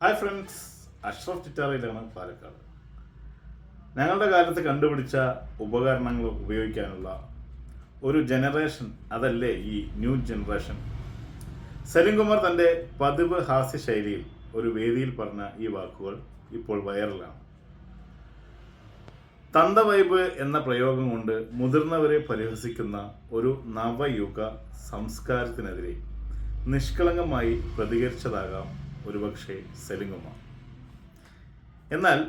Hi friends Ashraf ചിറ്റാറയിലാണ് പാലക്കാട്. ഞങ്ങളുടെ കാലത്ത് കണ്ടുപിടിച്ച ഉപകരണങ്ങൾ ഉപയോഗിക്കാനുള്ള ഒരു ജനറേഷൻ അതല്ലേ ഈ ന്യൂ ജനറേഷൻ സലിംകുമാർ തന്റെ പതിവ് ഹാസ്യ ശൈലിയിൽ ഒരു വേദിയിൽ പറഞ്ഞ ഈ വാക്കുകൾ ഇപ്പോൾ വൈറലാണ് തന്ത വൈബ് എന്ന പ്രയോഗം കൊണ്ട് മുതിർന്നവരെ പരിഹസിക്കുന്ന ഒരു നവയുഗ സംസ്കാരത്തിനെതിരെ നിഷ്കളങ്കമായി പ്രതികരിച്ചതാകാം ഒരുപക്ഷെ സെലിംഗുമാർ എന്നാൽ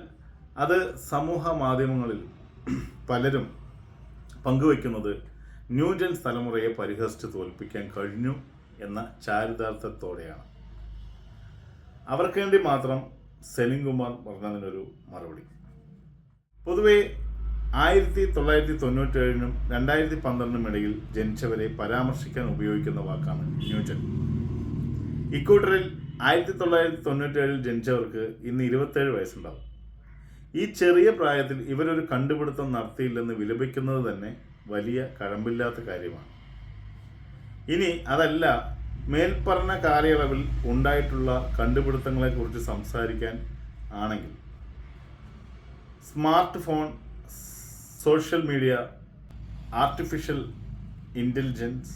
അത് സമൂഹ മാധ്യമങ്ങളിൽ പലരും പങ്കുവയ്ക്കുന്നത് ന്യൂജൻ തലമുറയെ പരിഹസിച്ച് തോൽപ്പിക്കാൻ കഴിഞ്ഞു എന്ന ചാരിതാർത്ഥത്തോടെയാണ് അവർക്ക് വേണ്ടി മാത്രം സെലിംകുമാർ പറഞ്ഞതിനൊരു മറുപടി. പൊതുവെ ആയിരത്തി തൊള്ളായിരത്തി തൊണ്ണൂറ്റേഴിനും രണ്ടായിരത്തി പന്ത്രണ്ടിനും ഇടയിൽ ജനിച്ചവരെ പരാമർശിക്കാൻ ഉപയോഗിക്കുന്ന വാക്കാണ് ന്യൂജൻ. ഇക്കൂട്ടറിൽ ആയിരത്തി തൊള്ളായിരത്തി തൊണ്ണൂറ്റേഴിൽ ജനിച്ചവർക്ക് ഇന്ന് ഇരുപത്തേഴ് വയസ്സുണ്ടാവും. ഈ ചെറിയ പ്രായത്തിൽ ഇവരൊരു കണ്ടുപിടുത്തം നടത്തിയില്ലെന്ന് വിലപിക്കുന്നത് തന്നെ വലിയ കഴമ്പില്ലാത്ത കാര്യമാണ്. ഇനി അതല്ല മേൽപ്പറഞ്ഞ കാലയളവിൽ ഉണ്ടായിട്ടുള്ള കണ്ടുപിടുത്തങ്ങളെക്കുറിച്ച് സംസാരിക്കാൻ ആണെങ്കിൽ smart phone social media artificial intelligence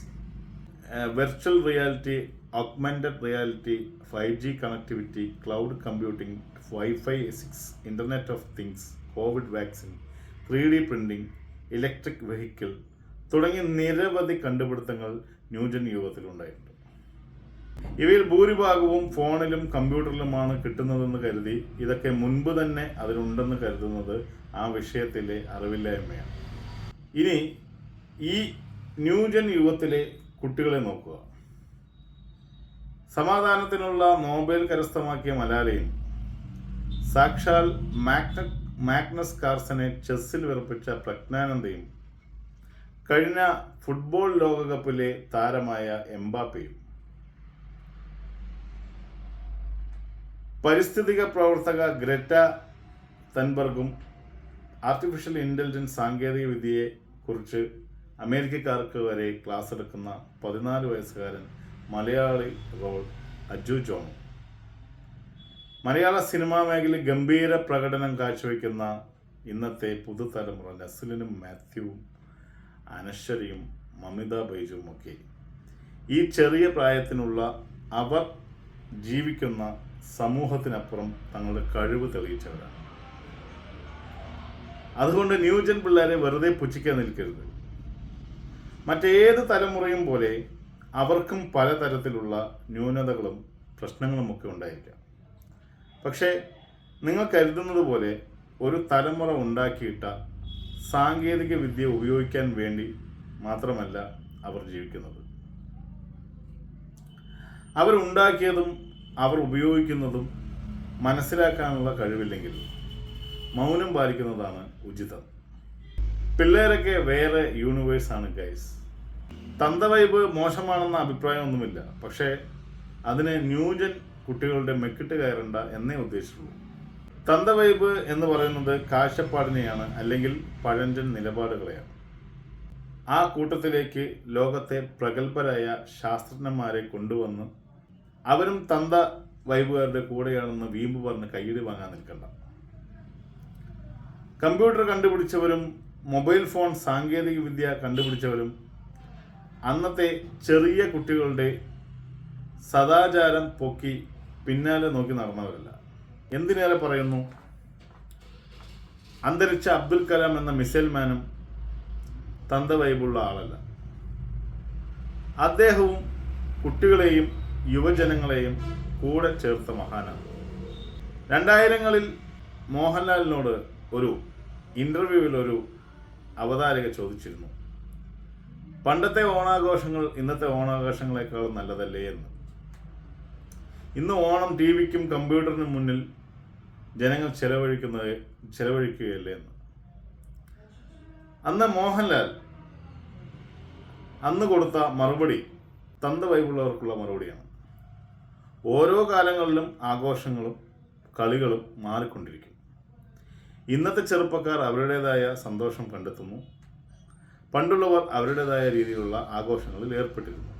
virtual reality augmented reality five G connectivity cloud computing wifi six internet of things covid vaccine three D printing electric vehicle തുടങ്ങിയ നിരവധി കണ്ടുപിടുത്തങ്ങൾ ന്യൂജൻ യുഗത്തിലുണ്ടായിട്ടുണ്ട്. ഇവയിൽ ഭൂരിഭാഗവും ഫോണിലും കമ്പ്യൂട്ടറിലുമാണ് കിട്ടുന്നതെന്ന് കരുതി ഇതൊക്കെ മുൻപ് തന്നെ അതിലുണ്ടെന്ന് കരുതുന്നത് ആ വിഷയത്തിലെ അറിവില്ലായ്മയാണ്. ഇനി ഈ ന്യൂജൻ യുഗത്തിലെ കുട്ടികളെ നോക്കുക. സമാധാനത്തിനുള്ള നോബൽ കരസ്ഥമാക്കിയ മലാലയും സാക്ഷാൽ മാഗ്ന മാഗ്നസ് കാർസനെ ചെസ്സിൽ വിറപ്പിച്ച പ്രജ്ഞാനന്ദയും കഴിഞ്ഞ ഫുട്ബോൾ ലോകകപ്പിലെ താരമായ എംബാപ്പയും. പരിസ്ഥിതിക പ്രവർത്തക ഗ്രറ്റ തൻബർഗും ആർട്ടിഫിഷ്യൽ ഇന്റലിജൻസ് സാങ്കേതിക വിദ്യയെ കുറിച്ച് അമേരിക്കക്കാർക്ക് വരെ ക്ലാസ് എടുക്കുന്ന പതിനാല് വയസ്സുകാരൻ മലയാളി റോൾ അജു ജോൺ. മലയാള സിനിമാ മേഖലയിൽ ഗംഭീര പ്രകടനം കാഴ്ചവെക്കുന്ന ഇന്നത്തെ പുതുതലമുറ നസ്ലിനും മാത്യുവും അനശ്വരയും മമിത ബൈജുവും ഒക്കെ. ഈ ചെറിയ പ്രായത്തിനുള്ള അവർ ജീവിക്കുന്ന സമൂഹത്തിനപ്പുറം തങ്ങളുടെ കഴിവ് തെളിയിച്ചവരാണ്. അതുകൊണ്ട് ന്യൂജൻ പിള്ളേരെ വെറുതെ പുച്ഛിക്കാൻ നിൽക്കരുത്. മറ്റേത് തലമുറയും പോലെ അവർക്കും പലതരത്തിലുള്ള ന്യൂനതകളും പ്രശ്നങ്ങളും ഒക്കെ ഉണ്ടായിരിക്കാം. പക്ഷേ നിങ്ങൾ കരുതുന്നത് പോലെ ഒരു തലമുറ ഉണ്ടാക്കിയിട്ട സാങ്കേതിക വിദ്യ ഉപയോഗിക്കാൻ വേണ്ടി മാത്രമല്ല അവർ ജീവിക്കുന്നത്. അവരുണ്ടാക്കിയതും അവർ ഉപയോഗിക്കുന്നതും മനസ്സിലാക്കാനുള്ള കഴിവില്ലെങ്കിൽ മൗനം പാലിക്കുന്നതാണ് ഉചിതം. പിള്ളേരൊക്കെ വേറെ യൂണിവേഴ്സാണ് ഗൈസ് തന്തവൈബ് മോശമാണെന്ന അഭിപ്രായമൊന്നുമില്ല. പക്ഷേ അതിന് ന്യൂജൻ കുട്ടികളുടെ മെക്കിട്ട് കയറണ്ട എന്നേ ഉദ്ദേശിച്ചുള്ളൂ. തന്തവൈബ് എന്ന് പറയുന്നത് കാഴ്ചപ്പാടിനെയാണ് അല്ലെങ്കിൽ പഴഞ്ചൻ നിലപാടുകളെയാണ്. ആ കൂട്ടത്തിലേക്ക് ലോകത്തെ പ്രഗത്ഭരായ ശാസ്ത്രജ്ഞന്മാരെ കൊണ്ടുവന്ന് അവരും തന്ത വൈബുകാരുടെ കൂടെയാണെന്ന് വീമ്പ് പറഞ്ഞ് കൈയിടി വാങ്ങാൻ നിൽക്കണ്ട. കമ്പ്യൂട്ടർ കണ്ടുപിടിച്ചവരും മൊബൈൽ ഫോൺ സാങ്കേതികവിദ്യ കണ്ടുപിടിച്ചവരും അന്നത്തെ ചെറിയ കുട്ടികളുടെ സദാചാരം പൊക്കി പിന്നാലെ നോക്കി നടന്നവരല്ല. എന്തിനേറെ പറയുന്നു? അന്തരിച്ച അബ്ദുൽ കലാം എന്ന മിസൈൽ മാനും തന്തവൈബുള്ള ആളല്ല. അദ്ദേഹവും കുട്ടികളെയും യുവജനങ്ങളെയും കൂടെ ചേർത്ത മഹാനാണ്. രണ്ടായിരങ്ങളിൽ മോഹൻലാലിനോട് ഒരു ഇന്റർവ്യൂവിൽ ഒരു അവതാരക ചോദിച്ചിരുന്നു. പണ്ടത്തെ ഓണാഘോഷങ്ങൾ ഇന്നത്തെ ഓണാഘോഷങ്ങളെക്കാളും നല്ലതല്ലേ എന്ന്. ഇന്ന് ഓണം ടി വിക്കും കമ്പ്യൂട്ടറിനും മുന്നിൽ ജനങ്ങൾ ചെലവഴിക്കുന്നത് ചെലവഴിക്കുകയല്ലേ എന്ന്. അന്ന് മോഹൻലാൽ അന്ന് കൊടുത്ത മറുപടി തന്ത വൈബുള്ളവർക്കുള്ള മറുപടിയാണ്. ഓരോ കാലങ്ങളിലും ആഘോഷങ്ങളും കളികളും മാറിക്കൊണ്ടിരിക്കും. ഇന്നത്തെ ചെറുപ്പക്കാർ അവരുടേതായ സന്തോഷം കണ്ടെത്തുന്നു. പണ്ടുള്ളവർ അവരുടേതായ രീതിയിലുള്ള ആഘോഷങ്ങളിൽ ഏർപ്പെട്ടിരുന്നു.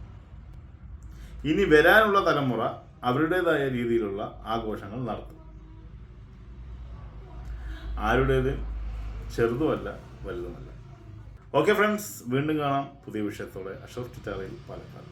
ഇനി വരാനുള്ള തലമുറ അവരുടേതായ രീതിയിലുള്ള ആഘോഷങ്ങൾ നടത്തും. ആരുടേത് ചെറുതുമല്ല വലുതുമല്ല. ഓക്കെ ഫ്രണ്ട്സ് വീണ്ടും കാണാം പുതിയ വിഷയത്തോടെ. അഷറഫ് ചിറ്റാറയിൽ പാലക്കാട്.